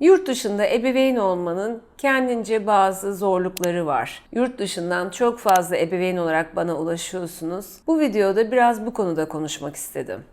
Yurt dışında ebeveyn olmanın kendince bazı zorlukları var. Yurt dışından çok fazla ebeveyn olarak bana ulaşıyorsunuz. Bu videoda biraz bu konuda konuşmak istedim.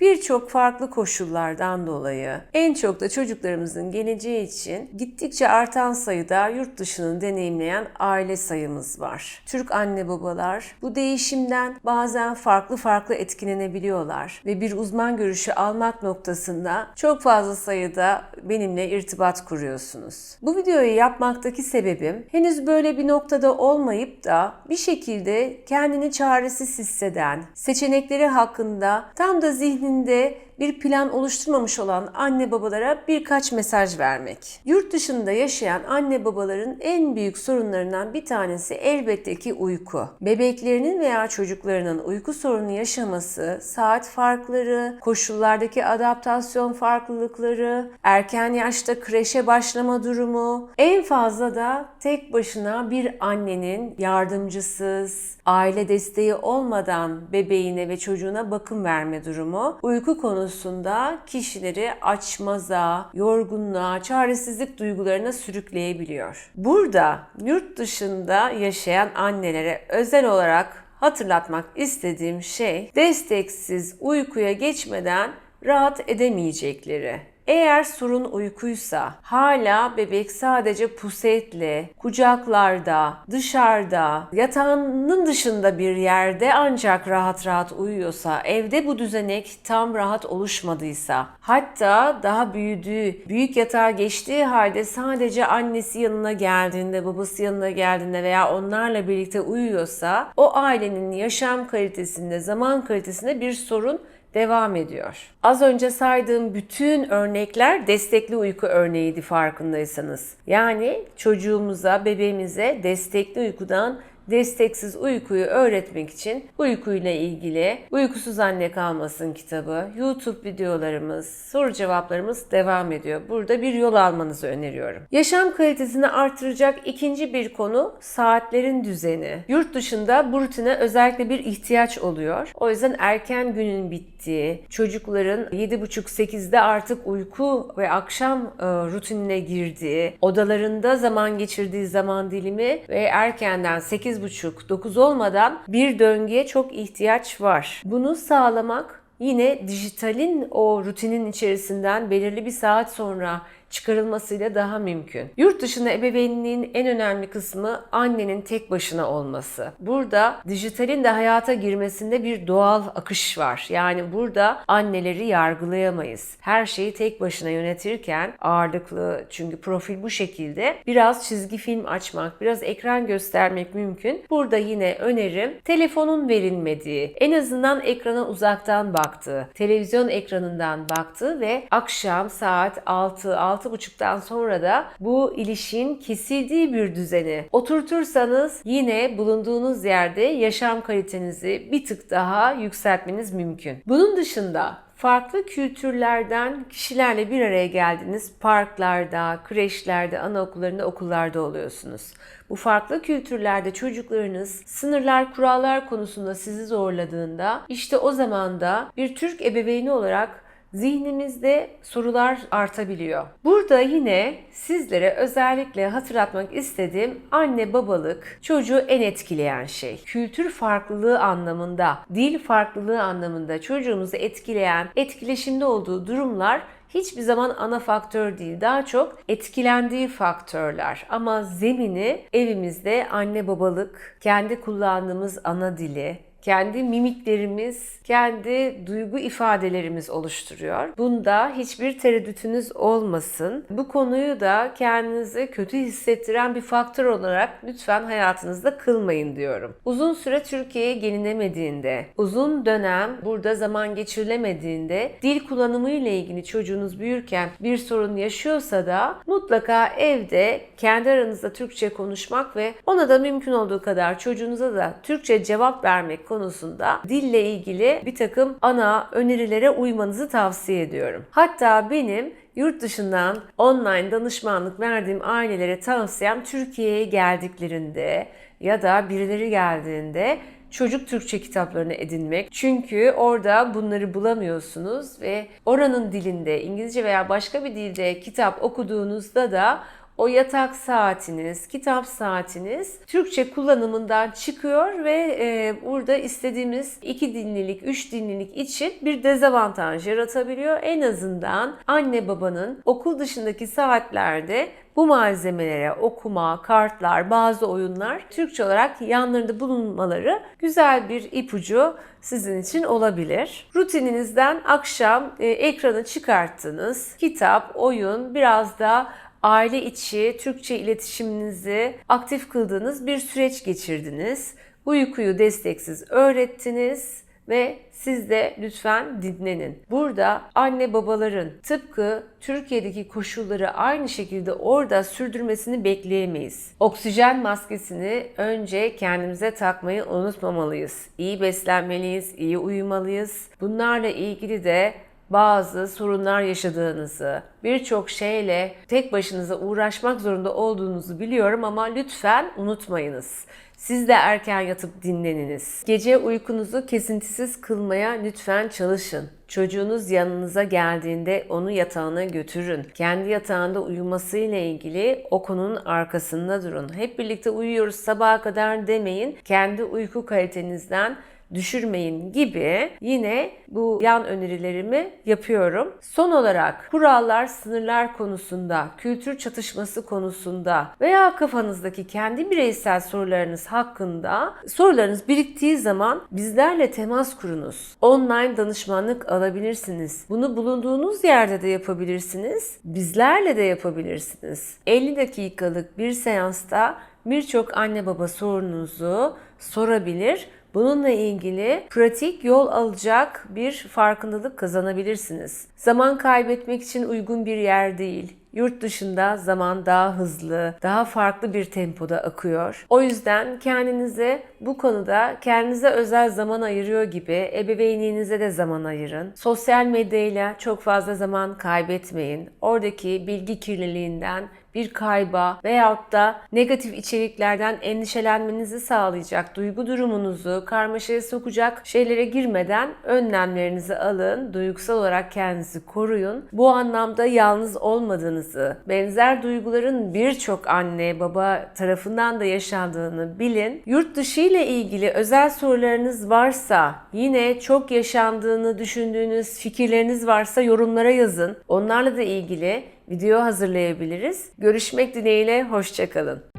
Birçok farklı koşullardan dolayı en çok da çocuklarımızın geleceği için gittikçe artan sayıda yurt dışını deneyimleyen aile sayımız var. Türk anne babalar bu değişimden bazen farklı farklı etkilenebiliyorlar ve bir uzman görüşü almak noktasında çok fazla sayıda benimle irtibat kuruyorsunuz. Bu videoyu yapmaktaki sebebim henüz böyle bir noktada olmayıp da bir şekilde kendini çaresiz hisseden, seçenekleri hakkında tam da zihninde bir plan oluşturmamış olan anne babalara birkaç mesaj vermek. Yurt dışında yaşayan anne babaların en büyük sorunlarından bir tanesi elbette ki uyku. Bebeklerinin veya çocuklarının uyku sorunu yaşaması, saat farkları, koşullardaki adaptasyon farklılıkları, erken yaşta kreşe başlama durumu, en fazla da tek başına bir annenin yardımcısız, aile desteği olmadan bebeğine ve çocuğuna bakım verme durumu uyku konusunda kişileri açmaza, yorgunluğa, çaresizlik duygularına sürükleyebiliyor. Burada yurt dışında yaşayan annelere özel olarak hatırlatmak istediğim şey desteksiz uykuya geçmeden rahat edemeyecekleri. Eğer sorun uykuysa, hala bebek sadece pusetle, kucaklarda, dışarıda, yatağının dışında bir yerde ancak rahat rahat uyuyorsa, evde bu düzenek tam rahat oluşmadıysa, hatta daha büyüdüğü, büyük yatağa geçtiği halde sadece annesi yanına geldiğinde, babası yanına geldiğinde veya onlarla birlikte uyuyorsa, o ailenin yaşam kalitesinde, zaman kalitesinde bir sorun devam ediyor. Az önce saydığım bütün örnekler destekli uyku örneğiydi farkındaysanız. Yani çocuğumuza, bebeğimize destekli uykudan desteksiz uykuyu öğretmek için uykuyla ilgili Uykusuz Anne Kalmasın kitabı, YouTube videolarımız, soru cevaplarımız devam ediyor. Burada bir yol almanızı öneriyorum. Yaşam kalitesini artıracak ikinci bir konu saatlerin düzeni. Yurt dışında bu rutine özellikle bir ihtiyaç oluyor. O yüzden erken günün bittiği, çocukların 7.30-8'de artık uyku ve akşam e, rutinine girdiği, odalarında zaman geçirdiği zaman dilimi ve erkenden 8 8.30-9 olmadan bir döngüye çok ihtiyaç var. Bunu sağlamak yine dijitalin o rutinin içerisinden belirli bir saat sonra çıkarılmasıyla daha mümkün. Yurt dışında ebeveynliğin en önemli kısmı annenin tek başına olması. Burada dijitalin de hayata girmesinde bir doğal akış var. Yani burada anneleri yargılayamayız. Her şeyi tek başına yönetirken ağırlıklı çünkü profil bu şekilde biraz çizgi film açmak, biraz ekran göstermek mümkün. Burada yine önerim telefonun verilmediği, en azından ekrana uzaktan baktığı, televizyon ekranından baktığı ve akşam saat 6 6 6.30'dan sonra da bu ilişkin kesildiği bir düzeni oturtursanız yine bulunduğunuz yerde yaşam kalitenizi bir tık daha yükseltmeniz mümkün. Bunun dışında farklı kültürlerden kişilerle bir araya geldiniz. Parklarda, kreşlerde, anaokullarında, okullarda oluyorsunuz. Bu farklı kültürlerde çocuklarınız sınırlar, kurallar konusunda sizi zorladığında işte o zaman da bir Türk ebeveyni olarak zihnimizde sorular artabiliyor. Burada yine sizlere özellikle hatırlatmak istediğim anne babalık çocuğu en etkileyen şey. Kültür farklılığı anlamında, dil farklılığı anlamında çocuğumuzu etkileyen, etkileşimde olduğu durumlar hiçbir zaman ana faktör değil. Daha çok etkilendiği faktörler. Ama zemini evimizde anne babalık, kendi kullandığımız ana dili, kendi mimiklerimiz, kendi duygu ifadelerimiz oluşturuyor. Bunda hiçbir tereddütünüz olmasın. Bu konuyu da kendinizi kötü hissettiren bir faktör olarak lütfen hayatınızda kılmayın diyorum. Uzun süre Türkiye'ye gelinemediğinde, uzun dönem burada zaman geçirilemediğinde dil kullanımı ile ilgili çocuğunuz büyürken bir sorun yaşıyorsa da mutlaka evde kendi aranızda Türkçe konuşmak ve ona da mümkün olduğu kadar çocuğunuza da Türkçe cevap vermek konusunda dille ilgili bir takım ana önerilere uymanızı tavsiye ediyorum. Hatta benim yurt dışından online danışmanlık verdiğim ailelere tavsiyem Türkiye'ye geldiklerinde ya da birileri geldiğinde çocuk Türkçe kitaplarını edinmek. Çünkü orada bunları bulamıyorsunuz ve oranın dilinde İngilizce veya başka bir dilde kitap okuduğunuzda da o yatak saatiniz, kitap saatiniz Türkçe kullanımından çıkıyor ve e, burada istediğimiz iki dinlilik, üç dinlilik için bir dezavantaj yaratabiliyor. En azından anne babanın okul dışındaki saatlerde bu malzemelere okuma, kartlar, bazı oyunlar Türkçe olarak yanlarında bulunmaları güzel bir ipucu sizin için olabilir. Rutininizden akşam e, ekranı çıkarttınız. Kitap, oyun, biraz da aile içi Türkçe iletişiminizi aktif kıldığınız bir süreç geçirdiniz. Uykuyu desteksiz öğrettiniz ve siz de lütfen dinlenin. Burada anne babaların tıpkı Türkiye'deki koşulları aynı şekilde orada sürdürmesini bekleyemeyiz. Oksijen maskesini önce kendimize takmayı unutmamalıyız. İyi beslenmeliyiz, iyi uyumalıyız. Bunlarla ilgili de bazı sorunlar yaşadığınızı, birçok şeyle tek başınıza uğraşmak zorunda olduğunuzu biliyorum ama lütfen unutmayınız. Siz de erken yatıp dinleniniz. Gece uykunuzu kesintisiz kılmaya lütfen çalışın. Çocuğunuz yanınıza geldiğinde onu yatağına götürün. Kendi yatağında uyumasıyla ilgili o konunun arkasında durun. Hep birlikte uyuyoruz sabaha kadar demeyin. Kendi uyku kalitenizden düşürmeyin gibi yine bu yan önerilerimi yapıyorum. Son olarak kurallar, sınırlar konusunda, kültür çatışması konusunda veya kafanızdaki kendi bireysel sorularınız hakkında sorularınız biriktiği zaman bizlerle temas kurunuz. Online danışmanlık alabilirsiniz. Bunu bulunduğunuz yerde de yapabilirsiniz. Bizlerle de yapabilirsiniz. 50 dakikalık bir seansta birçok anne baba sorununuzu sorabilir. Bununla ilgili pratik yol alacak bir farkındalık kazanabilirsiniz. Zaman kaybetmek için uygun bir yer değil. Yurt dışında zaman daha hızlı, daha farklı bir tempoda akıyor. O yüzden kendinize bu konuda kendinize özel zaman ayırıyor gibi ebeveynliğinize de zaman ayırın. Sosyal medyayla çok fazla zaman kaybetmeyin. Oradaki bilgi kirliliğinden bir kayba veyahut da negatif içeriklerden endişelenmenizi sağlayacak, duygu durumunuzu karmaşaya sokacak şeylere girmeden önlemlerinizi alın. Duygusal olarak kendinizi koruyun. Bu anlamda yalnız olmadığınızı, benzer duyguların birçok anne baba tarafından da yaşandığını bilin. Yurt dışı ile ilgili özel sorularınız varsa, yine çok yaşandığını düşündüğünüz fikirleriniz varsa yorumlara yazın. Onlarla da ilgili video hazırlayabiliriz. Görüşmek dileğiyle, hoşçakalın.